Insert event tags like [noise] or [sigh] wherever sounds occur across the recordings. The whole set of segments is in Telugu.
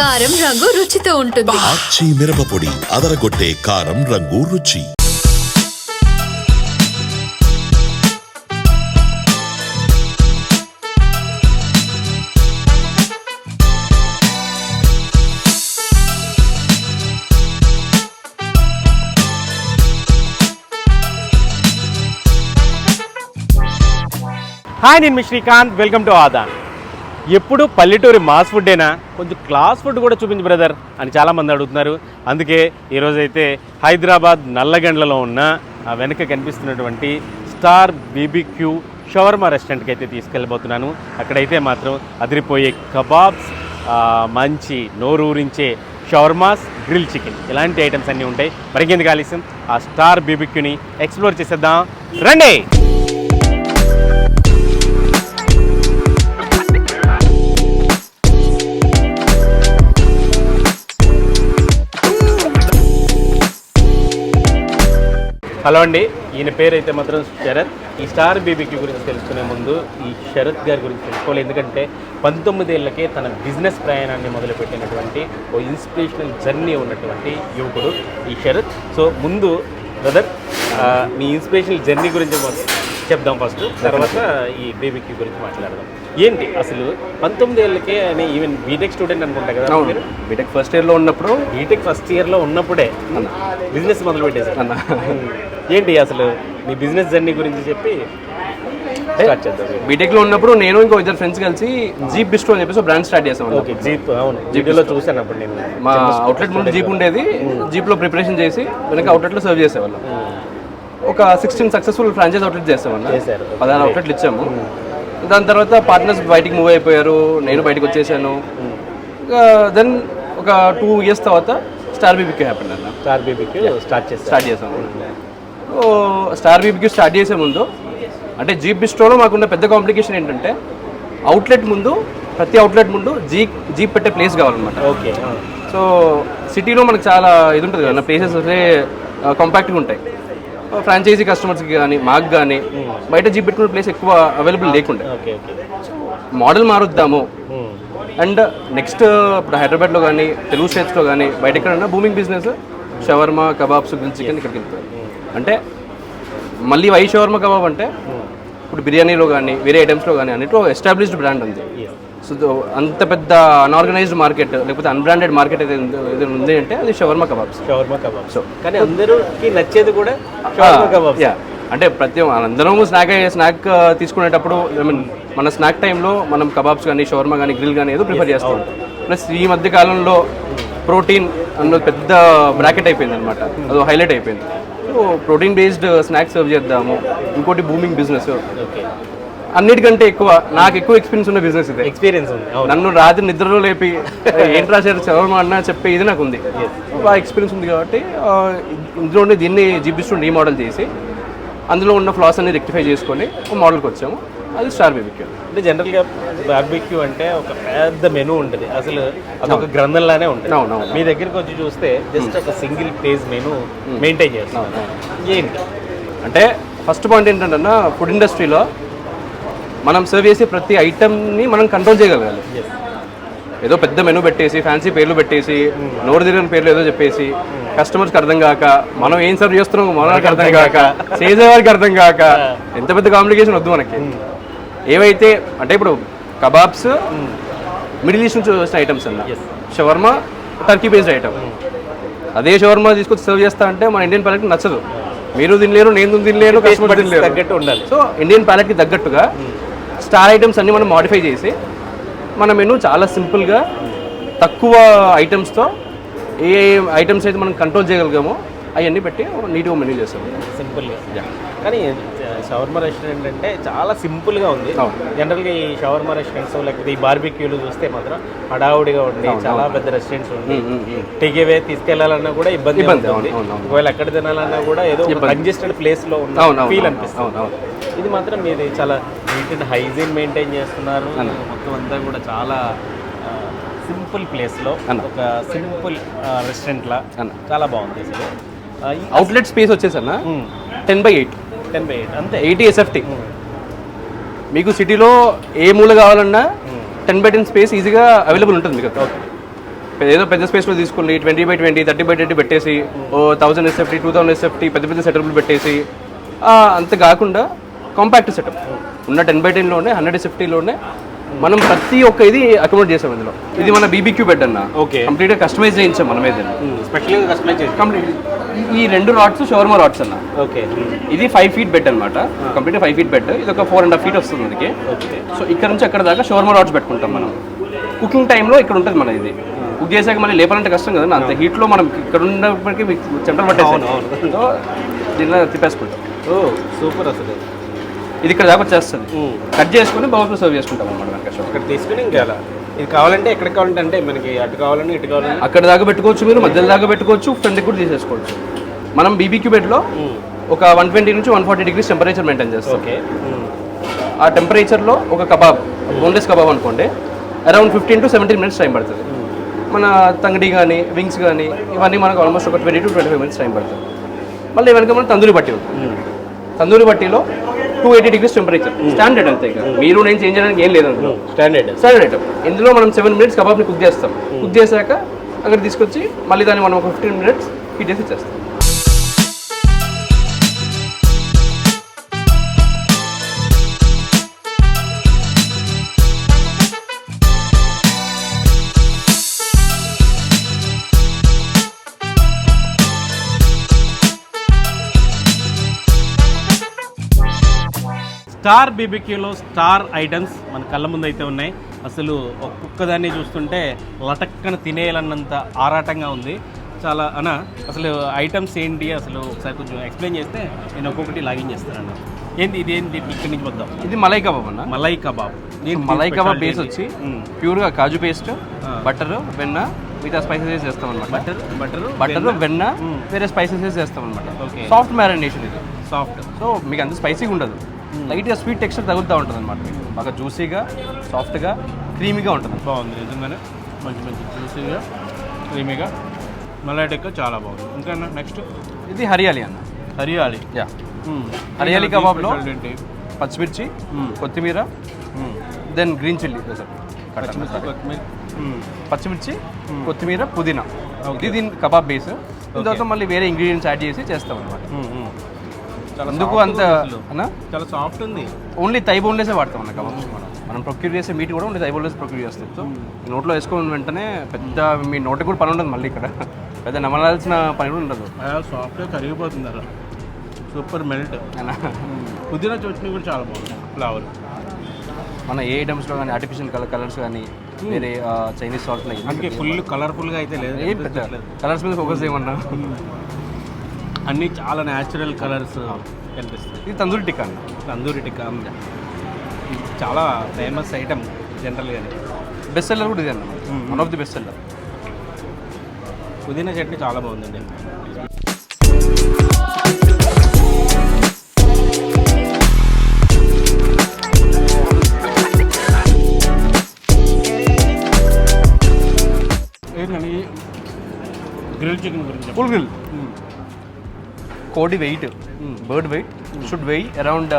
కారం రంగు రుచితో ఉంటుంది. ఆచి మిరపపొడి అదరగొట్టే కారం రంగు రుచి. హాయ్ నేను శ్రీకాంత్. వెల్కమ్ టు ఆదాన్ ఎప్పుడు పల్లెటూరి మాస్ ఫుడ్డేనా కొంచెం క్లాస్ ఫుడ్ కూడా చూపించు బ్రదర్ అని చాలామంది అడుగుతున్నారు. అందుకే ఈరోజైతే హైదరాబాద్ నల్లగండ్లలో ఉన్న వెనక కనిపిస్తున్నటువంటి స్టార్ బీబీక్యూ షవర్మా రెస్టారెంట్కి అయితే తీసుకెళ్ళబోతున్నాను. అక్కడైతే మాత్రం అదిరిపోయే కబాబ్స్ మంచి నోరు ఊరించే షవర్మాస్ గ్రిల్ చికెన్ ఇలాంటి ఐటమ్స్ అన్నీ ఉంటాయి. మరికెందుకు ఆలస్యం? ఆ స్టార్ బీబీక్యూని ఎక్స్ప్లోర్ చేసేద్దాం. రండి! హలో అండి. ఈయన పేరు అయితే మాత్రం శరత్. ఈ స్టార్ బీబీకి గురించి తెలుసుకునే ముందు ఈ శరత్ గారి గురించి తెలుసుకోవాలి. ఎందుకంటే పంతొమ్మిది ఏళ్ళకే తన బిజినెస్ ప్రయాణాన్ని మొదలుపెట్టినటువంటి ఓ ఇన్స్పిరేషనల్ జర్నీ ఉన్నటువంటి యువకుడు ఈ శరత్. సో ముందు బ్రదర్ మీ ఇన్స్పిరేషనల్ జర్నీ గురించి చెప్దాం ఫస్ట్ తర్వాత ఈ బీబీక్యూ గురించి మాట్లాడదాం. ఏంటి అసలు పంతొమ్మిది ఏళ్ళకే అని ఈవెన్ బీటెక్ స్టూడెంట్ అనుకుంటా కదా మీరు? బీటెక్ ఫస్ట్ ఇయర్లో ఉన్నప్పుడు బీటెక్ ఫస్ట్ ఇయర్లో ఉన్నప్పుడే బిజినెస్ మొదలు పెట్టేశారు అన్న. ఏంటి అసలు మీ బిజినెస్ జర్నీ గురించి చెప్పి స్టార్ట్ చేద్దాం. బీటెక్లో ఉన్నప్పుడు నేను ఇంకో ఇద్దరు ఫ్రెండ్స్ కలిసి జీప్ బిస్ట్రో అని చెప్పేసి బ్రాండ్ స్టార్ట్ చేసాం. ఓకే జీప్ అవును. జీపీలో చూశాను అప్పుడు నేను. మా అవుట్లెట్ ముందు జీప్ ఉండేది. జీప్లో ప్రిపరేషన్ చేసి వెనక అవుట్లెట్లో సర్వ్ చేసేవాళ్ళం. ఒక సిక్స్టీన్ సక్సెస్ఫుల్ ఫ్రాంచైజ్ అవుట్లెట్ చేసామన్న. పదహారు అవుట్లెట్లు ఇచ్చాము. దాని తర్వాత పార్ట్నర్స్ బయటికి మూవ్ అయిపోయారు. నేను బయటకు వచ్చేసాను. దెన్ ఒక టూ ఇయర్స్ తర్వాత స్టార్ బీబీకి హ్యాపీ అన్న. స్టార్ బీబీకి స్టార్ట్ చేస్తారు స్టార్ట్ చేసాము. స్టార్ బీబీకి స్టార్ట్ చేసే ముందు అంటే జీప్ బిస్ట్రోలో మాకున్న పెద్ద కాంప్లికేషన్ ఏంటంటే అవుట్లెట్ ముందు ప్రతి అవుట్లెట్ ముందు జీప్ జీప్ పెట్టే ప్లేస్ కావాలన్నమాట. ఓకే సో సిటీలో మనకు చాలా ఇది ఉంటుంది కదా ప్లేసెస్ అయితే కాంపాక్ట్గా ఉంటాయి. ఫ్రాంచైజీ కస్టమర్స్కి కానీ మాకు కానీ బయట జీప్ పెట్టుకునే ప్లేస్ ఎక్కువ అవైలబుల్ లేకుండే. మోడల్ మారుద్దాము. అండ్ నెక్స్ట్ ఇప్పుడు హైదరాబాద్లో కానీ తెలుగు స్టేట్స్లో కానీ బయట ఎక్కడన్నా booming business shawarma kebabs grill chicken ఇక్కడికి వెళ్తారు. అంటే మళ్ళీ వై షవర్మా కబాబ్ అంటే ఇప్పుడు బిర్యానీలో కానీ వేరే ఐటమ్స్లో కానీ అన్నిట్లో ఎస్టాబ్లిష్డ్ బ్రాండ్ ఉంది. సో అంత పెద్ద అన్ఆర్గనైజ్డ్ మార్కెట్ లేకపోతే అన్బ్రాండెడ్ మార్కెట్ ఏదైతే ఉందో- అంటే అది shawarma kebabs. Shawarma kebab so కానీ అందరికి నచ్చేది కూడా షవర్మా కబాబ్ యా అంటే ప్రతి అందరం స్నాక్ స్నాక్ తీసుకునేటప్పుడు ఐ మీన్ మన స్నాక్ టైంలో మనం కబాబ్స్ కానీ షవర్మా కానీ గ్రిల్ కానీ ఏదో ప్రిఫర్ చేస్తాం ప్లస్ ఈ మధ్య కాలంలో ప్రోటీన్ అన్నది పెద్ద బ్రాకెట్ అయిపోయింది అనమాట అది హైలైట్ అయిపోయింది. So protein based snacks serve చేద్దాము. ఇంకోటి బూమింగ్ బిజినెస్ అన్నిటికంటే ఎక్కువ నాకు ఎక్కువ ఎక్స్పీరియన్స్ ఉన్న బిజినెస్ ఇదే. ఎక్స్పీరియన్స్ ఉంది నన్ను రాత్రి నిద్రలో లేపి ఏంటి రాశారు చదవమా అన్న చెప్పే ఇది నాకు ఉంది. బాగా ఎక్స్పీరియన్స్ ఉంది కాబట్టి ఇందులోనే దీన్ని జీబిస్టూ రీమోడల్ చేసి అందులో ఉన్న ఫ్లాస్ అన్ని రెక్టిఫై చేసుకొని ఒక మోడల్కి వచ్చాము. అది స్టార్ బేబీకి అంటే జనరల్గా బార్బిక్యూ అంటే ఒక పెద్ద మెనూ ఉంటుంది. అసలు అదొక గ్రంథంలానే ఉంటుంది. మీ దగ్గరికి వచ్చి చూస్తే జస్ట్ ఒక సింగిల్ పేజ్ మెనూ మెయింటైన్ చేస్తాం ఏంటి? అంటే ఫస్ట్ పాయింట్ ఏంటంటే ఫుడ్ ఇండస్ట్రీలో మనం సర్వ్ చేసే ప్రతి ఐటమ్ని మనం కంట్రోల్ చేయగలగాలి. ఏదో పెద్ద మెనూ పెట్టేసి ఫ్యాన్సీ పేర్లు పెట్టేసి నోరు తిరిగిన పేర్లు ఏదో చెప్పేసి కస్టమర్స్కి అర్థం కాక మనం ఏం సర్వ్ చేస్తున్నాం మనకి అర్థం కాక చేసేవారికి అర్థం కాక [laughs] ఎంత పెద్ద కాంప్లికేషన్ వద్దు మనకి. ఏవైతే అంటే ఇప్పుడు కబాబ్స్ మిడిల్ ఈస్ట్ నుంచి వచ్చిన ఐటమ్స్ అన్న. షవర్మా టర్కీ బేస్డ్ ఐటమ్ అదే షవర్మా తీసుకొచ్చి సర్వ్ చేస్తా అంటే మన ఇండియన్ ప్యాలెట్ నచ్చదు. మీరు తినలేరు నేను తినలేను కస్టమర్ తినలేరు. తగ్గట్టు ఉండాలి. సో ఇండియన్ ప్యాలెట్కి తగ్గట్టుగా స్టార్ ఐటమ్స్ అన్ని మనం మాడిఫై చేసి మన మెనూ చాలా సింపుల్గా తక్కువ ఐటమ్స్తో ఏ ఐటమ్స్ అయితే మనం కంట్రోల్ చేయగలిగామో అవన్నీ పెట్టి నీట్గా మెనూ చేస్తాం. సింపుల్గా కానీ షవర్మా రెస్టారెంట్ అంటే చాలా సింపుల్గా ఉంది. జనరల్గా ఈ షవర్మా రెస్టారెంట్స్ లేకపోతే ఈ బార్బిక్యూలు చూస్తే మాత్రం హడావుడిగా ఉండి చాలా పెద్ద రెస్టారెంట్స్ ఉంది టేకేవే తీసుకెళ్ళాలన్నా కూడా ఇబ్బంది. ఒకవేళ ఎక్కడ తినాలన్నా కూడా ఏదో కంజెస్టెడ్ ప్లేస్లో ఉన్న ఫీల్ అనిపిస్తుంది. ఇది మాత్రం మీది చాలా నీట్ అండ్ హైజీన్ మెయింటైన్ చేస్తున్నారు మొత్తం అంతా కూడా చాలా సింపుల్ ప్లేస్లో అన్న. ఒక సింపుల్ రెస్టారెంట్ లా అన్న. చాలా బాగుంది outlet space వచ్చేసన్న. Ten by eight ten by eight అంతే. ఎయిటీ ఎస్ఎఫ్టీ మీకు సిటీలో ఏ మూల కావాలన్నా టెన్ బై టెన్ స్పేస్ ఈజీగా అవైలబుల్ ఉంటుంది మీకు ఏదో పెద్ద స్పేస్లో తీసుకుని twenty by twenty thirty by twenty పెట్టేసి ఓ thousand SFT two thousand SFT పెద్ద పెద్ద సెటప్లు పెట్టేసి అంత కాకుండా కాంపాక్ట్ సెటప్ ఉన్న టెన్ బై టెన్లోనే హండ్రెడ్ ఎస్ఎఫ్టీలోనే మనం ప్రతి ఒక్క ఇది అకామిడేట్ చేసాం ఇందులో. ఇది మన బీబీక్యూ బెడ్ అన్న. Okay. కంప్లీట్గా కస్టమైజ్ చేయించాం దీన్ని స్పెషల్గా కస్టమైజ్ చేసి కంప్లీట్ ఈ రెండు రాడ్స్ షవర్మా రాడ్స్ అన్న. ఓకే ఇది ఫైవ్ ఫీట్ బెడ్ అనమాట కంప్లీట్ ఫైవ్ ఫీట్ బెడ్ ఇది ఒక ఫోర్ అండ్ హాఫ్ ఫీట్ వస్తుంది మనకి. ఓకే సో ఇక్కడ నుంచి అక్కడ దాకా షవర్మా రాడ్స్ పెట్టుకుంటాం మనం. కుకింగ్ టైంలో ఇక్కడ ఉంటుంది మన ఇది. కుక్ చేసాక మళ్ళీ లేపాలంటే కష్టం కదా అంత హీట్లో మనం ఇక్కడ ఉన్నప్పటికీ పట్టేసాం సో దీనిలో తిప్పేసుకుంటాం. ఓ సూపర్ అసలు. ఇది ఇక్కడ దాకా వచ్చేస్తుంది. కట్ చేసుకుని బౌల్లో సర్వ్ చేసుకుంటాం అనమాట వెనక ఇక్కడ తీసుకుని ఇంకా అలా ఇది కావాలంటే ఎక్కడికి కావాలంటే అంటే మనకి అటు కావాలని ఇటు కావాలని అక్కడ దాకా పెట్టుకోవచ్చు మీరు మధ్యలో దాకా పెట్టుకోవచ్చు ఫ్రంట్కి కూడా తీసేసుకోవచ్చు. మనం బీబీక్యూ బెడ్లో ఒక వన్ ట్వంటీ నుంచి one forty degrees temperature maintain చేస్తాం. ఓకే. ఆ టెంపరేచర్లో ఒక కబాబ్ బోన్లెస్ కబాబ్ అనుకోండి around fifteen to seventeen minutes time పడుతుంది. మన తంగడి కానీ వింగ్స్ కానీ ఇవన్నీ మనకు ఆల్మోస్ట్ ఒక twenty to twenty five minutes time పడుతుంది. మళ్ళీ వెనక మన తందూరి బట్టి ఉంటుంది. Tandoori బట్టిలో two eighty degrees temperature standard అంతే ఇక. మీరు నేను చేంజ్ చేయడానికి ఏం లేదు అందులో స్టాండర్డ్ స్టాండర్డ్ ఐటమ్ ఇందులో మనం సెవెన్ మినిట్స్ కబాబ్ని కుక్ చేస్తాం. కుక్ చేశాక అక్కడ తీసుకొచ్చి మళ్ళీ దాన్ని మనం ఒక ఫిఫ్టీన్ మినిట్స్ హీట్ చేసి ఇచ్చేస్తాం. స్టార్ బీబీక్యూలో స్టార్ ఐటమ్స్ మన కళ్ళ ముందు అయితే ఉన్నాయి. అసలు ఒక్కొక్కదాన్ని చూస్తుంటే లటక్కన తినేయాలన్నంత ఆరాటంగా ఉంది. చాలా అన్న అసలు ఐటమ్స్ ఏంటి? అసలు ఒకసారి కొంచెం ఎక్స్ప్లెయిన్ చేస్తే నేను ఒక్కొక్కటి లాగిన్ చేస్తానన్న. ఏంటి ఇది? ఏంటి ఇక్కడి నుంచి వద్దాం. ఇది మలై కబాబ్ అన్న. మలై కబాబ్. దీని మలై కబాబ్ బేస్? వచ్చి. ప్యూర్గా కాజు పేస్ట్. బటర్ వెన్న మిగతా స్పైసెస్ చేస్తాం అనమాట బటర్ బటర్ బటర్ వెన్న. వేరే స్పైసెస్ చేస్తాం అనమాట. సాఫ్ట్ మ్యారినేషన్ ఇది. సాఫ్ట్. సో మీకు అంత స్పైసీగా ఉండదు. లైట్గా స్వీట్ టెక్స్చర్ తగులుతూ ఉంటుంది అనమాట బాగా జ్యూసీగా సాఫ్ట్గా క్రీమీగా ఉంటుంది. బాగుంది నిజంగానే. మంచి మంచి జ్యూసీగా క్రీమీగా మలై టిక్కా చాలా బాగుంది. ఇంకా నెక్స్ట్ ఇది హరియాలి అన్న. హరియాలి. యా హరియాలి కబాబ్లో పచ్చిమిర్చి మ్మ్. కొత్తిమీర దెన్ గ్రీన్ చిల్లీ పచ్చిమిర్చి కొత్తిమీర. పచ్చిమిర్చి కొత్తిమీర పుదీనా. ఇది దీని కబాబ్ బేస్ దీని తర్వాత మళ్ళీ వేరే ఇంగ్రీడియంట్స్ యాడ్ చేసి చేస్తాం అనమాట soft అంత చాలా సాఫ్ట్ ఉంది. ఓన్లీ తై బోన్లెసే వాడతాం అన్న కబాబ్స్ మనం. మనం ప్రొక్యూర్ చేసే మీట్ కూడా ఓన్లీ తై బోన్లెస్ ప్రొక్యూర్ చేస్తాం. సో నోట్లో వేసుకున్న వెంటనే పెద్ద మీ నోటికి కూడా పని ఉండదు మళ్ళీ ఇక్కడ. [laughs] పెద్ద నమలాల్సిన పని కూడా ఉండదు. సాఫ్ట్గా కరిగిపోతుంది అలా సూపర్ మెల్ట్ పుదీనా చట్నీ కూడా చాలా బాగుంది ఫ్లవర్ మన ఏ ఐటమ్స్లో కానీ ఆర్టిఫిషియల్ కలర్ కలర్స్ కానీ వేరే చైనీస్ సాల్ట్ ఫుల్ కలర్ఫుల్గా అయితే లేదు ఏం పెద్ద కలర్స్ మీద ఫోకస్ చేయమన్నా? అన్నీ చాలా న్యాచురల్ కలర్స్ కనిపిస్తాయి. ఇది తందూరి టిక్కా అన్న తందూరి టిక్కా ఇది చాలా ఫేమస్ ఐటమ్ జనరల్గానే బెస్ట్ సెల్లర్ కూడా ఇది అన్న one of the best seller పుదీనా చట్నీ చాలా బాగుందండి. ఏంటండి? గ్రిల్ చికెన్ గురించి ఫుల్ గ్రిల్ కోడి weight bird weight should weigh around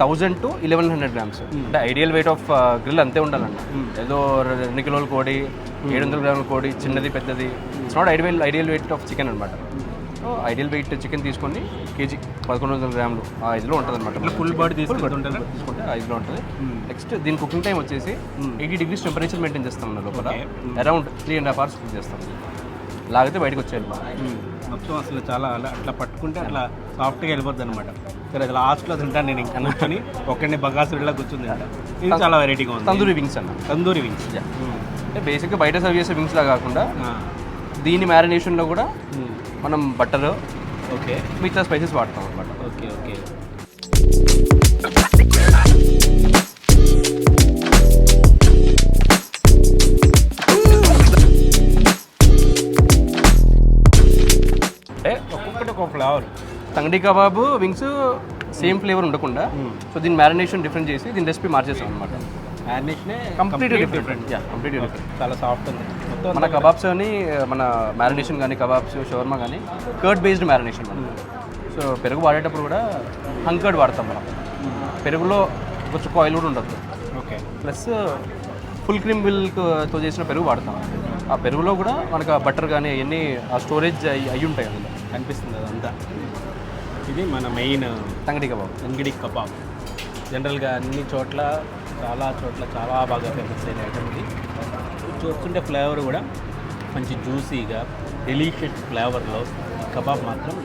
thousand to eleven hundred grams అంటే ఐడియల్ వెయిట్ ఆఫ్ గ్రిల్ అంతే ఉండాలంట. ఏదో రెండు కిలోల కోడి ఏడు వందల గ్రాముల కోడి చిన్నది పెద్దది. It's not ideal ideal weight of chicken అనమాట సో ఐడియల్ వెయిట్ చికెన్ తీసుకొని కేజీ పదకొండు వందల గ్రాములు ఆ ఐదులో ఉంటుంది అనమాట ఫుల్ బాడీ తీసుకుంటే ఐదులో ఉంటుంది. నెక్స్ట్ దీని కుకింగ్ టైం వచ్చేసి ఎయిటీ డిగ్రీస్ టెంపరేచర్ మెయింటైన్ చేస్తాం లోపల. Around three and half hours cook చేస్తాం. లాగితే బయటకు వచ్చేయాలి బాగా. మొత్తం అసలు చాలా అలా అట్లా పట్టుకుంటే అట్లా సాఫ్ట్గా వెళ్ళిపోద్ది అనమాట సరే అది లాస్ట్లో తింటాను నేను ఇంకా కూర్చొని. ఒక్కడిని బగాసుడిలా కూర్చుంది తింటా ఇది చాలా వెరైటీగా ఉంది. తందూరి వింగ్స్ అన్న. తందూరి వింగ్స్ అంటే బేసిక్గా బయట సర్వ్ చేసే వింగ్స్ లా కాకుండా దీని మ్యారినేషన్లో కూడా మనం బటర్ ఓకే మిగతా స్పైసెస్ వాడతాం అనమాట ఓకే ఓకే ఫ్లేవర్ తంగడి కబాబు వింగ్స్ సేమ్ ఫ్లేవర్ ఉండకుండా సో దీని మ్యారినేషన్ డిఫరెంట్ చేసి దీని రెసిపీ మార్చేస్తాం అనమాట మ్యారినేషనే కంప్లీట్ డిఫరెంట్ కంప్లీట్ డిఫరెంట్ చాలా సాఫ్ట్ ఉంది. మన కబాబ్స్ అని మన మ్యారినేషన్ కానీ కబాబ్స్ షవర్మా కానీ కర్డ్ బేస్డ్ మ్యారినేషన్ మనం సో పెరుగు వాడేటప్పుడు కూడా హంకర్డ్ వాడతాం మనం. పెరుగులో ఒక చుక్క ఆయిల్ కూడా ఉండదు. ఓకే ప్లస్ ఫుల్ క్రీమ్ మిల్క్తో చేసిన పెరుగు వాడతాం. ఆ పెరుగులో కూడా మనకు ఆ బటర్ కానీ అవన్నీ ఆ స్టోరేజ్ అయ్యి అయి ఉంటాయి అందులో. కనిపిస్తుంది అదంతా. ఇది మన మెయిన్ తంగడి కబాబ్. అంగిడి కబాబ్. జనరల్గా అన్ని చోట్ల చాలా చోట్ల చాలా బాగా ఫేమస్ అయిన ఐటమ్ ఇది. చూస్తుంటే ఫ్లేవర్ కూడా మంచి జ్యూసీగా డెలిషియస్ ఫ్లేవర్లో ఈ కబాబ్ మాత్రం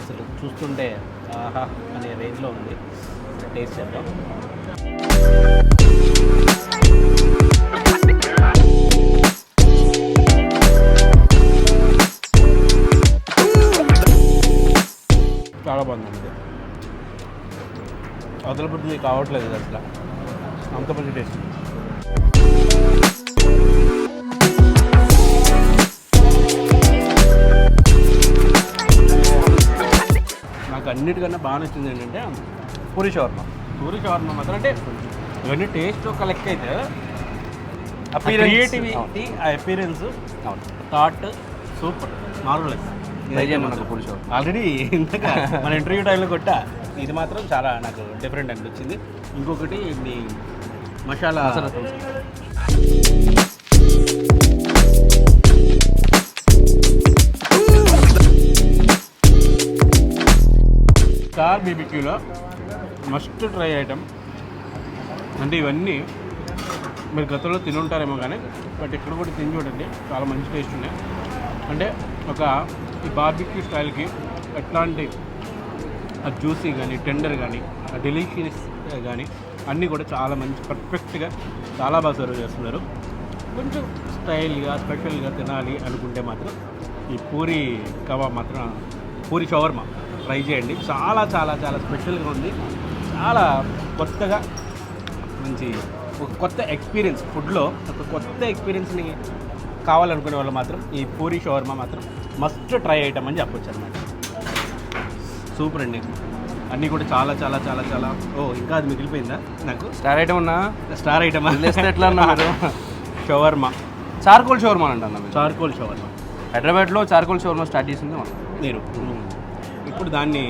అసలు చూస్తుంటే ఆహా అనే రేంజ్లో ఉంది. టేస్ట్ చేద్దాం. చాలా బాగుంది అవతల బుద్ధి కావట్లేదు ఇది అసలు అంత మంచి టేస్ట్. నాకు అన్నిటికన్నా బాగా నచ్చింది ఏంటంటే పూరి షవర్మ. పూరి షవర్మ మాత్రం అంటే ఇవన్నీ టేస్ట్ ఒక లెక్క అయితే. క్రియేటివిటీ ఆ appearance thought super marvellous already ఇంతక మన ఇంటర్వ్యూ టైంలో కొట్టా ఇది మాత్రం చాలా నాకు డిఫరెంట్ అనిపించింది. ఇంకొకటి ఇది మసాలా స్టార్ బీబీక్యూలో మస్ట్ ట్రై ఐటమ్ అంటే ఇవన్నీ మీరు గతంలో తిని ఉంటారేమో కానీ బట్ ఇక్కడ కూడా తిని చూడండి. చాలా మంచి టేస్ట్ ఉన్నాయి. అంటే ఒక ఈ బార్బిక్యూ స్టైల్కి ఎట్లాంటి ఆ జ్యూసీ కానీ టెండర్ కానీ ఆ డెలిషియస్ కానీ అన్నీ కూడా చాలా మంచి పర్ఫెక్ట్గా చాలా బాగా సర్వ్ చేస్తున్నారు. కొంచెం స్టైల్గా స్పెషల్గా తినాలి అనుకుంటే మాత్రం ఈ పూరి కబాబ్ మాత్రం పూరి షవర్మా ట్రై చేయండి. చాలా చాలా చాలా స్పెషల్గా ఉంది. చాలా కొత్తగా మంచి ఒక కొత్త ఎక్స్పీరియన్స్ ఫుడ్లో ఒక కొత్త ఎక్స్పీరియన్స్ని కావాలనుకునే వాళ్ళు మాత్రం ఈ పూరి షవర్మా మాత్రం మస్ట్ ట్రై ఐటమ్ అని చెప్పొచ్చు అనమాట సూపర్ అండి. అన్నీ కూడా చాలా చాలా చాలా చాలా. ఓ ఇంకా అది మిగిలిపోయిందా? నాకు? స్టార్ ఐటమ్ ఉన్నా స్టార్ ఐటమ్ ఎట్లా అన్నా మీరు? [laughs] షవర్మా. చార్కోల్ షవర్మ అంట. Charcoal shawarma. హైదరాబాద్లో చార్కోల్ షవర్మ స్టార్ట్ చేసింది మనం. మీరు? ఇప్పుడు దాన్ని.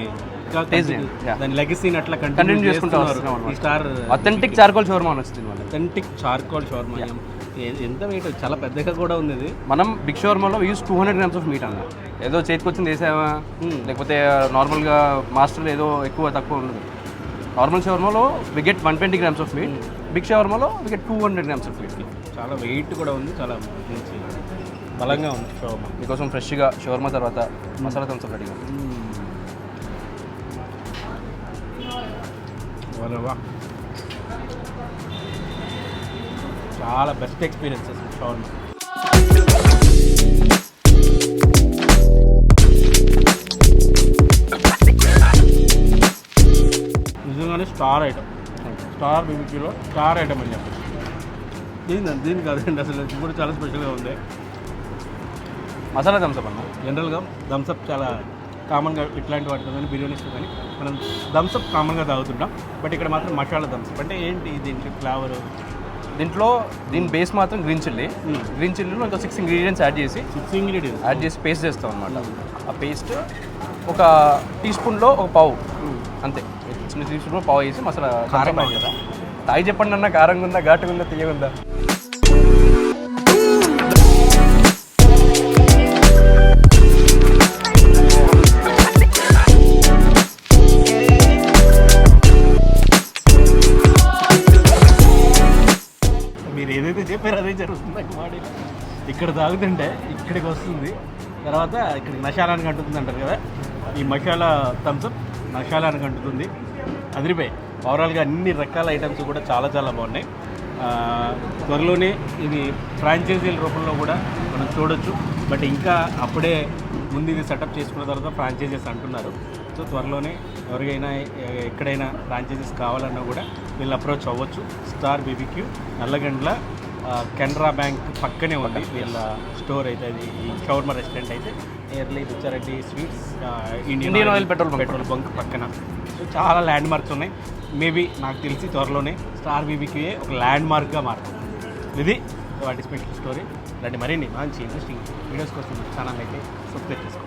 దాని లెగసీని అట్లా కంటిన్యూ కంటిన్యూ చేసుకుంటూ చేస్తున్నారు. వస్తున్నాం ఈ అన్నమాట. స్టార్ అథెంటిక్ చార్కోల్ షవర్మ అని వస్తుంది అథెంటిక్ చార్కోల్ షవర్మా ఎంత వెయిట్ చాలా పెద్దగా కూడా ఉంది ఇది. మనం big షవర్మాలో use two hundred grams of meat అన్న. ఏదో చేతికి వచ్చింది వేసామా లేకపోతే నార్మల్గా మాస్టర్లో ఏదో ఎక్కువ తక్కువ ఉండదు. Normal షవర్మాలో we get one twenty grams of meat big షవర్మాలో we get two hundred grams of meat చాలా వెయిట్ కూడా ఉంది చాలా మంచి బలంగా ఉంది షవర్మా మీకోసం ఫ్రెష్గా షవర్మా తర్వాత మసాలా థమ్స్అప్ రెడీగా వా చాలా బెస్ట్ ఎక్స్పీరియన్సెస్ షవర్మా నిజంగానే స్టార్ ఐటమ్ స్టార్ బీబీక్యూలో స్టార్ ఐటమ్ అని చెప్పచ్చు. దీని దీని కాదండి అసలు ఇది కూడా చాలా స్పెషల్గా ఉంది. మసాలా థమ్స్అప్ అన్న? జనరల్గా థమ్స్అప్ చాలా కామన్గా ఇట్లాంటి వాటితో కానీ బిర్యానీస్తో కానీ మనం థమ్స్అప్ కామన్గా తాగుతుంటాం. బట్ ఇక్కడ మాత్రం మసాలా థమ్స్అప్ అంటే ఏంటి దీనికి ఫ్లేవర్ దీంట్లో దీని బేస్ మాత్రం గ్రీన్ చిల్లీ గ్రీన్ చిల్లీలో ఇంకా సిక్స్ ఇంగ్రీడియంట్స్ యాడ్ చేసి సిక్స్ ఇంగ్రీడియంట్స్ యాడ్ చేసి పేస్ట్ చేస్తాం అనమాట ఆ పేస్ట్ ఒక టీ స్పూన్లో ఒక పావు. అంతే. చిన్న టీ స్పూన్లో పావు వేసి మసాలా కారం తాగి చెప్పండి అన్న కారంగా ఉందా ఘాటుగా ఉందా తీయగుందా? ఇక్కడ తాగుతుంటే ఇక్కడికి వస్తుంది. తర్వాత ఇక్కడికి నషాలానికి అంటుతుంది అంటారు కదా. ఈ మసాలా థమ్స్అప్ నషాలానికి అంటుతుంది అదిరిపోయి ఓవరాల్గా అన్ని రకాల ఐటమ్స్ కూడా చాలా చాలా బాగున్నాయి. త్వరలోనే ఇది ఫ్రాంచైజీల రూపంలో కూడా మనం చూడొచ్చు. బట్ ఇంకా అప్పుడే ముందు ఇది సెటప్ చేసుకున్న తర్వాత ఫ్రాంచైజెస్ అంటున్నారు. సో త్వరలోనే ఎవరికైనా ఎక్కడైనా ఫ్రాంచైజెస్ కావాలన్నా కూడా వీళ్ళు అప్రోచ్ అవ్వచ్చు. Star BBQ Nallagandla Canara bank పక్కనే ఉంది. వీళ్ళ స్టోర్ అయితే అది ఈ షవర్మ రెస్టారెంట్ అయితే. Nearly Rucha Reddy sweets Oil petrol bunk. Petrol bunk పక్కన. సో చాలా ల్యాండ్ మార్క్స్ ఉన్నాయి. మేబీ నాకు తెలిసి త్వరలోనే స్టార్ బీబీక్యూఏ ఒక ల్యాండ్ మార్క్గా మారుతుంది. ఇది వాటి స్పెషల్ స్టోరీ ఇలాంటి మరిన్ని మంచి ఇంట్రెస్టింగ్ వీడియోస్ కోసం ఛానల్ అయితే సబ్స్క్రైబ్ చేసుకోండి.